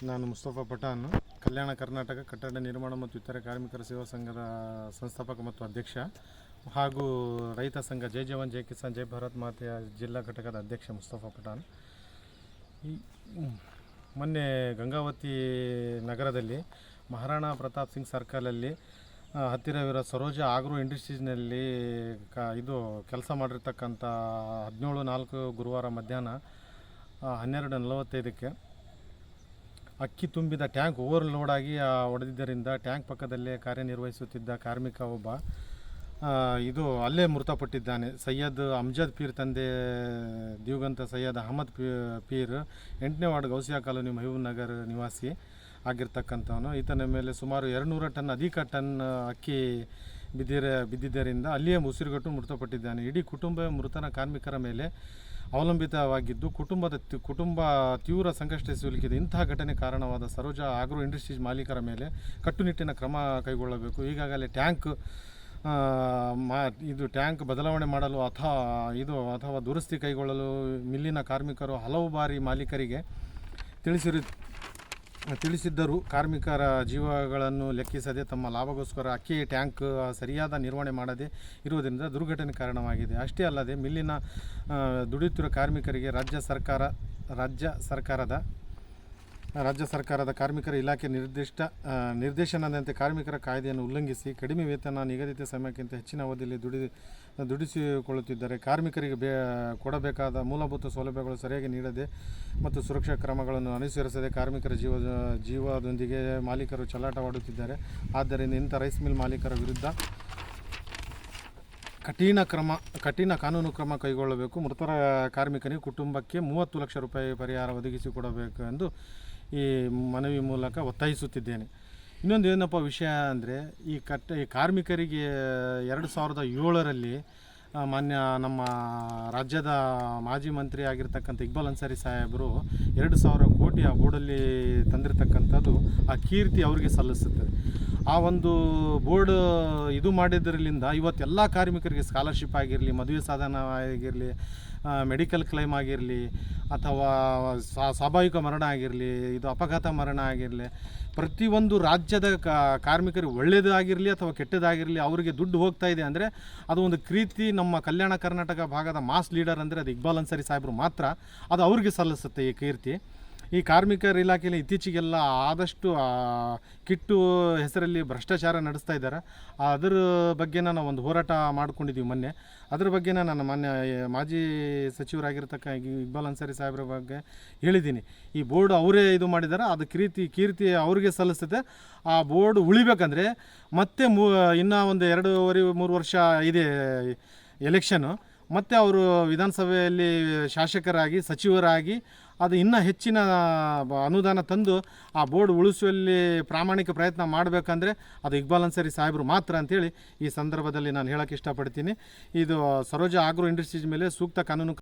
ಮುಸ್ತಫಾ ಪಠಾನ್, ಕಲ್ಯಾಣ ಕರ್ನಾಟಕ ಕಟ್ಟಡ ನಿರ್ಮಾಣ ಮತ್ತು ಇತರೆ ಕಾರ್ಮಿಕರ ಸೇವಾ ಸಂಘದ ಸಂಸ್ಥಾಪಕ ಮತ್ತು ಅಧ್ಯಕ್ಷ ಹಾಗೂ ರೈತ ಸಂಘ ಜೈ ಜವಾನ್, ಜೈ ಕಿಸಾನ್, ಜೈ ಭಾರತ್ ಮಾತೆಯ ಜಿಲ್ಲಾ ಘಟಕದ ಅಧ್ಯಕ್ಷ ಮುಸ್ತಫಾ ಪಠಾನ್. ಈ ಮೊನ್ನೆ ಗಂಗಾವತಿ ನಗರದಲ್ಲಿ ಮಹಾರಾಣಾ ಪ್ರತಾಪ್ ಸಿಂಗ್ ಸರ್ಕಲಲ್ಲಿ ಹತ್ತಿರವಿರೋ ಸರೋಜ ಆಗ್ರೋ ಇಂಡಸ್ಟ್ರೀಸ್ನಲ್ಲಿ ಕ, ಇದು ಕೆಲಸ ಮಾಡಿರ್ತಕ್ಕಂಥ ಹದಿನೇಳು ನಾಲ್ಕು ಗುರುವಾರ ಮಧ್ಯಾಹ್ನ ಹನ್ನೆರಡು ನಲವತ್ತೈದಕ್ಕೆ ಅಕ್ಕಿ ತುಂಬಿದ ಟ್ಯಾಂಕ್ ಓವರ್ ಲೋಡ್ ಆಗಿ ಹೊಡೆದಿದ್ದರಿಂದ ಟ್ಯಾಂಕ್ ಪಕ್ಕದಲ್ಲೇ ಕಾರ್ಯನಿರ್ವಹಿಸುತ್ತಿದ್ದ ಕಾರ್ಮಿಕ ಒಬ್ಬ ಇದು ಅಲ್ಲೇ ಮೃತಪಟ್ಟಿದ್ದಾನೆ. ಸೈಯದ್ ಅಮ್ಜದ್ ಪೀರ್ ತಂದೆ, ದಿವಂಗತ ಸೈಯದ್ ಅಹಮದ್ ಪೀರ್, ಎಂಟನೇ ವಾರ್ಡ್ ಗೌಸಿಯಾ ಕಾಲೋನಿ ಮಹಬೂಬ್ ನಗರ್ ನಿವಾಸಿ ಆಗಿರ್ತಕ್ಕಂಥವನು. ಈತನ ಮೇಲೆ ಸುಮಾರು ಎರಡುನೂರ ಟನ್, ಅಧಿಕ ಟನ್ ಅಕ್ಕಿ ಬಿದ್ದಿರ ಬಿದ್ದಿದ್ದರಿಂದ ಅಲ್ಲಿಯೇ ಉಸಿರುಗಟ್ಟು ಮೃತಪಟ್ಟಿದ್ದಾನೆ. ಇಡೀ ಕುಟುಂಬ ಮೃತನ ಕಾರ್ಮಿಕರ ಮೇಲೆ ಅವಲಂಬಿತವಾಗಿದ್ದು, ಕುಟುಂಬದ ಕುಟುಂಬ ತೀವ್ರ ಸಂಕಷ್ಟ ಸಿಲುಕಿದೆ. ಇಂತಹ ಘಟನೆ ಕಾರಣವಾದ ಸರೋಜ ಆಗ್ರೋ ಇಂಡಸ್ಟ್ರೀಸ್ ಮಾಲೀಕರ ಮೇಲೆ ಕಟ್ಟುನಿಟ್ಟಿನ ಕ್ರಮ ಕೈಗೊಳ್ಳಬೇಕು. ಈಗಾಗಲೇ ಟ್ಯಾಂಕ್ ಮಾ, ಇದು ಟ್ಯಾಂಕ್ ಬದಲಾವಣೆ ಮಾಡಲು ಅಥವಾ ಇದು ಅಥವಾ ದುರಸ್ತಿ ಕೈಗೊಳ್ಳಲು ಮಿಲ್ಲಿನ ಕಾರ್ಮಿಕರು ಹಲವು ಬಾರಿ ಮಾಲೀಕರಿಗೆ ತಿಳಿಸಿರು ತಿಳಿಸಿದ್ದರೂ, ಕಾರ್ಮಿಕರ ಜೀವಗಳನ್ನು ಲೆಕ್ಕಿಸದೆ ತಮ್ಮ ಲಾಭಗೋಸ್ಕರ ಅಕ್ಕಿ, ಟ್ಯಾಂಕ್ ಸರಿಯಾದ ನಿರ್ವಹಣೆ ಮಾಡದೆ ಇರುವುದರಿಂದ ದುರ್ಘಟನೆ ಕಾರಣವಾಗಿದೆ. ಅಷ್ಟೇ ಅಲ್ಲದೆ, ಮಿಲ್ಲಿನ ದುಡಿಯುತ್ತಿರುವ ಕಾರ್ಮಿಕರಿಗೆ ರಾಜ್ಯ ಸರ್ಕಾರ, ರಾಜ್ಯ ಸರ್ಕಾರದ ರಾಜ್ಯ ಸರ್ಕಾರದ ಕಾರ್ಮಿಕರ ಇಲಾಖೆ ನಿರ್ದಿಷ್ಟ ನಿರ್ದೇಶನದಂತೆ ಕಾರ್ಮಿಕರ ಕಾಯ್ದೆಯನ್ನು ಉಲ್ಲಂಘಿಸಿ ಕಡಿಮೆ ವೇತನ ನಿಗದಿತ ಸಮಯಕ್ಕಿಂತ ಹೆಚ್ಚಿನ ಅವಧಿಯಲ್ಲಿ ದುಡಿ ದುಡಿಸಿಕೊಳ್ಳುತ್ತಿದ್ದಾರೆ. ಕಾರ್ಮಿಕರಿಗೆ ಬೇ, ಕೊಡಬೇಕಾದ ಮೂಲಭೂತ ಸೌಲಭ್ಯಗಳು ಸರಿಯಾಗಿ ನೀಡದೆ ಮತ್ತು ಸುರಕ್ಷಾ ಕ್ರಮಗಳನ್ನು ಅನುಸರಿಸದೆ ಕಾರ್ಮಿಕರ ಜೀವ, ಜೀವದೊಂದಿಗೆ ಮಾಲೀಕರು ಚಲಾಟವಾಡುತ್ತಿದ್ದಾರೆ. ಆದ್ದರಿಂದ ಇಂಥ ರೈಸ್ ಮಿಲ್ ಮಾಲೀಕರ ವಿರುದ್ಧ ಕಠಿಣ ಕ್ರಮ, ಕಠಿಣ ಕಾನೂನು ಕ್ರಮ ಕೈಗೊಳ್ಳಬೇಕು. ಮೃತರ ಕಾರ್ಮಿಕನಿಗೆ ಕುಟುಂಬಕ್ಕೆ ಮೂವತ್ತು ಲಕ್ಷ ರೂಪಾಯಿ ಪರಿಹಾರ ಒದಗಿಸಿಕೊಡಬೇಕು ಎಂದು ಈ ಮನವಿ ಮೂಲಕ ಒತ್ತಾಯಿಸುತ್ತಿದ್ದೇನೆ. ಇನ್ನೊಂದು ಏನಪ್ಪ ವಿಷಯ ಅಂದರೆ, ಈ ಕಟ್ಟ, ಈ ಕಾರ್ಮಿಕರಿಗೆ ಎರಡು ಸಾವಿರದ ಏಳರಲ್ಲಿ ಮಾನ್ಯ ನಮ್ಮ ರಾಜ್ಯದ ಮಾಜಿ ಮಂತ್ರಿ ಆಗಿರ್ತಕ್ಕಂಥ ಇಕ್ಬಾಲ್ ಅನ್ಸಾರಿ ಸಾಹೇಬರು ಎರಡು ಸಾವಿರ ಕೋಟಿ ಆ ಬೋರ್ಡಲ್ಲಿ ತಂದಿರತಕ್ಕಂಥದ್ದು ಆ ಕೀರ್ತಿ ಅವರಿಗೆ ಸಲ್ಲಿಸುತ್ತದೆ ಆ ಒಂದು ಬೋರ್ಡ್ ಇದು ಮಾಡಿದ್ದರಿಂದ ಇವತ್ತು ಎಲ್ಲ ಕಾರ್ಮಿಕರಿಗೆ ಸ್ಕಾಲರ್ಶಿಪ್ ಆಗಿರಲಿ, ಮದುವೆ ಸಾಧನ ಆಗಿರಲಿ ಮೆಡಿಕಲ್ ಕ್ಲೈಮ್ ಆಗಿರಲಿ, ಅಥವಾ ಸ್ವಾ- ಸ್ವಾಭಾವಿಕ ಮರಣ ಆಗಿರಲಿ, ಇದು ಅಪಘಾತ ಮರಣ ಆಗಿರಲಿ, ಪ್ರತಿಯೊಂದು ರಾಜ್ಯದ ಕಾರ್ಮಿಕರಿಗೆ ಒಳ್ಳೆಯದಾಗಿರಲಿ ಅಥವಾ ಕೆಟ್ಟದಾಗಿರಲಿ ಅವರಿಗೆ ದುಡ್ಡು ಹೋಗ್ತಾ ಇದೆ ಅಂದರೆ ಅದು ಒಂದು ಕ್ರೀತಿ ನಮ್ಮ ಕಲ್ಯಾಣ ಕರ್ನಾಟಕ ಭಾಗದ ಮಾಸ್ ಲೀಡರ್ ಅಂದರೆ ಅದು ಇಕ್ಬಾಲ್ ಅನ್ಸರಿ ಸಾಹೇಬರು ಮಾತ್ರ. ಅದು ಅವ್ರಿಗೆ ಸಲ್ಲಿಸುತ್ತೆ ಈ ಕೀರ್ತಿ. ಈ ಕಾರ್ಮಿಕರ ಇಲಾಖೆಯಲ್ಲಿ ಇತ್ತೀಚೆಗೆಲ್ಲ ಆದಷ್ಟು ಕಿಟ್ಟು ಹೆಸರಲ್ಲಿ ಭ್ರಷ್ಟಾಚಾರ ನಡೆಸ್ತಾ ಇದ್ದಾರೆ. ಅದರ ಬಗ್ಗೆ ನಾವು ಒಂದು ಹೋರಾಟ ಮಾಡ್ಕೊಂಡಿದ್ದೀವಿ ಮೊನ್ನೆ. ಅದ್ರ ಬಗ್ಗೆ ನಾನು ಮೊನ್ನೆ ಮಾಜಿ ಸಚಿವರಾಗಿರ್ತಕ್ಕ ಇಕ್ಬಾಲ್ ಅನ್ಸಾರಿ ಸಾಹೇಬ್ರ ಬಗ್ಗೆ ಹೇಳಿದ್ದೀನಿ. ಈ ಬೋರ್ಡ್ ಅವರೇ ಇದು ಮಾಡಿದ್ದಾರೆ. ಅದು ಕೀರ್ತಿ ಕೀರ್ತಿ ಅವ್ರಿಗೆ ಸಲ್ಲಿಸ್ತದೆ. ಆ ಬೋರ್ಡ್ ಉಳಿಬೇಕಂದ್ರೆ ಮತ್ತೆ ಮೂ, ಇನ್ನೂ ಒಂದು ಎರಡೂವರೆ, ಮೂರು ವರ್ಷ ಇದೆ ಎಲೆಕ್ಷನು. ಮತ್ತು ಅವರು ವಿಧಾನಸಭೆಯಲ್ಲಿ ಶಾಸಕರಾಗಿ, ಸಚಿವರಾಗಿ ಅದು ಇನ್ನೂ ಹೆಚ್ಚಿನ ಅನುದಾನ ತಂದು ಆ ಬೋರ್ಡ್ ಉಳಿಸುವಲ್ಲಿ ಪ್ರಾಮಾಣಿಕ ಪ್ರಯತ್ನ ಮಾಡಬೇಕಂದ್ರೆ ಅದು ಇಕ್ಬಾಲ್ ಅನ್ಸರಿ ಸಾಹೇಬರು ಮಾತ್ರ ಅಂತೇಳಿ ಈ ಸಂದರ್ಭದಲ್ಲಿ ನಾನು ಹೇಳೋಕ್ಕೆ ಇಷ್ಟಪಡ್ತೀನಿ. ಇದು, ಸರೋಜ ಆಗ್ರೋ ಇಂಡಸ್ಟ್ರೀಸ್ ಮೇಲೆ ಸೂಕ್ತ ಕಾನೂನು